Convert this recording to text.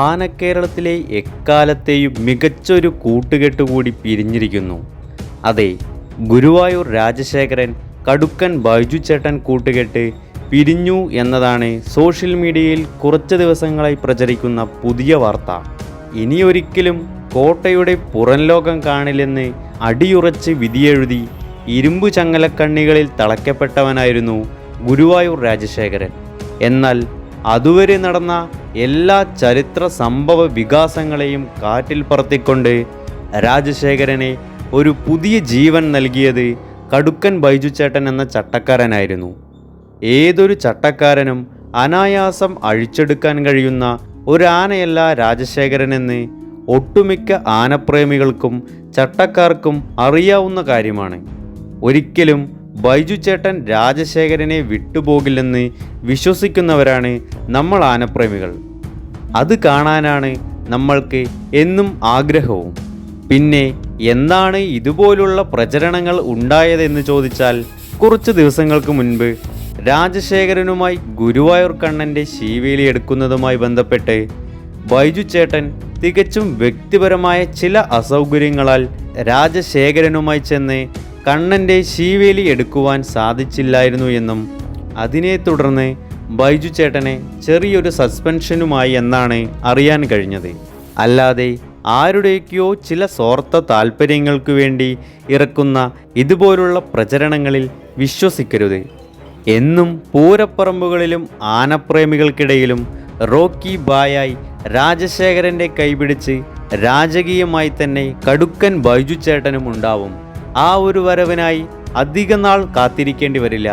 ആനക്കേരളത്തിലെ എക്കാലത്തെയും മികച്ചൊരു കൂട്ടുകെട്ട് കൂടി പിരിഞ്ഞിരിക്കുന്നു. അതെ ഗുരുവായൂർ രാജശേഖരൻ കടുക്കൻ ബൈജു ചേട്ടൻ കൂട്ടുകെട്ട് പിരിഞ്ഞു എന്നതാണ് സോഷ്യൽ മീഡിയയിൽ കുറച്ച് ദിവസങ്ങളായി പ്രചരിക്കുന്ന പുതിയ വാർത്ത. ഇനിയൊരിക്കലും കോട്ടയുടെ പുറംലോകം കാണില്ലെന്ന് അടിയുറച്ച് വിധിയെഴുതി ഇരുമ്പു ചങ്ങലക്കണ്ണികളിൽ തളയ്ക്കപ്പെട്ടവനായിരുന്നു ഗുരുവായൂർ രാജശേഖരൻ. എന്നാൽ അതുവരെ നടന്ന എല്ലാ ചരിത്ര സംഭവ വികാസങ്ങളെയും കാറ്റിൽ പറത്തിക്കൊണ്ട് രാജശേഖരനെ ഒരു പുതിയ ജീവൻ നൽകിയത് കടുക്കൻ ബൈജുചേട്ടൻ എന്ന ചട്ടക്കാരനായിരുന്നു. ഏതൊരു ചട്ടക്കാരനും അനായാസം അഴിച്ചെടുക്കാൻ കഴിയുന്ന ഒരാനയല്ല രാജശേഖരനെന്ന് ഒട്ടുമിക്ക ആനപ്രേമികൾക്കും ചട്ടക്കാർക്കും അറിയാവുന്ന കാര്യമാണ്. ഒരിക്കലും ബൈജു ചേട്ടൻ രാജശേഖരനെ വിട്ടുപോകില്ലെന്ന് വിശ്വസിക്കുന്നവരാണ് നമ്മൾ ആനപ്രേമികൾ. അത് കാണാനാണ് നമ്മൾക്ക് എന്നും ആഗ്രഹവും. പിന്നെ എന്താണ് ഇതുപോലുള്ള പ്രചരണങ്ങൾ ഉണ്ടായതെന്ന് ചോദിച്ചാൽ കുറച്ച് ദിവസങ്ങൾക്ക് മുൻപ് രാജശേഖരനുമായി ഗുരുവായൂർ കണ്ണന്റെ ശീവേലി എടുക്കുന്നതുമായി ബന്ധപ്പെട്ട് ബൈജു ചേട്ടൻ തികച്ചും വ്യക്തിപരമായ ചില അസൗകര്യങ്ങളാൽ രാജശേഖരനുമായി ചെന്ന് കണ്ണന്റെ ശീവേലി എടുക്കുവാൻ സാധിച്ചില്ലായിരുന്നു എന്നും അതിനെ തുടർന്ന് ബൈജു ചേട്ടനെ ചെറിയൊരു സസ്പെൻഷനുമായി എന്നാണ് അറിയാൻ കഴിഞ്ഞത്. അല്ലാതെ ആരുടെയൊക്കെയോ ചില സ്വാർത്ഥ താല്പര്യങ്ങൾക്ക് വേണ്ടി ഇറക്കുന്ന ഇതുപോലുള്ള പ്രചരണങ്ങളിൽ വിശ്വസിക്കരുത്. എന്നും പൂരപ്പറമ്പുകളിലും ആനപ്രേമികൾക്കിടയിലും റോക്കി ബായായി രാജശേഖരന്റെ കൈപിടിച്ച് രാജകീയമായി തന്നെ കടുക്കൻ ബൈജു ചേട്ടനും ഉണ്ടാവും. ആ ഒരു വരവിനായി അധികം നാൾ കാത്തിരിക്കേണ്ടി വരില്ല.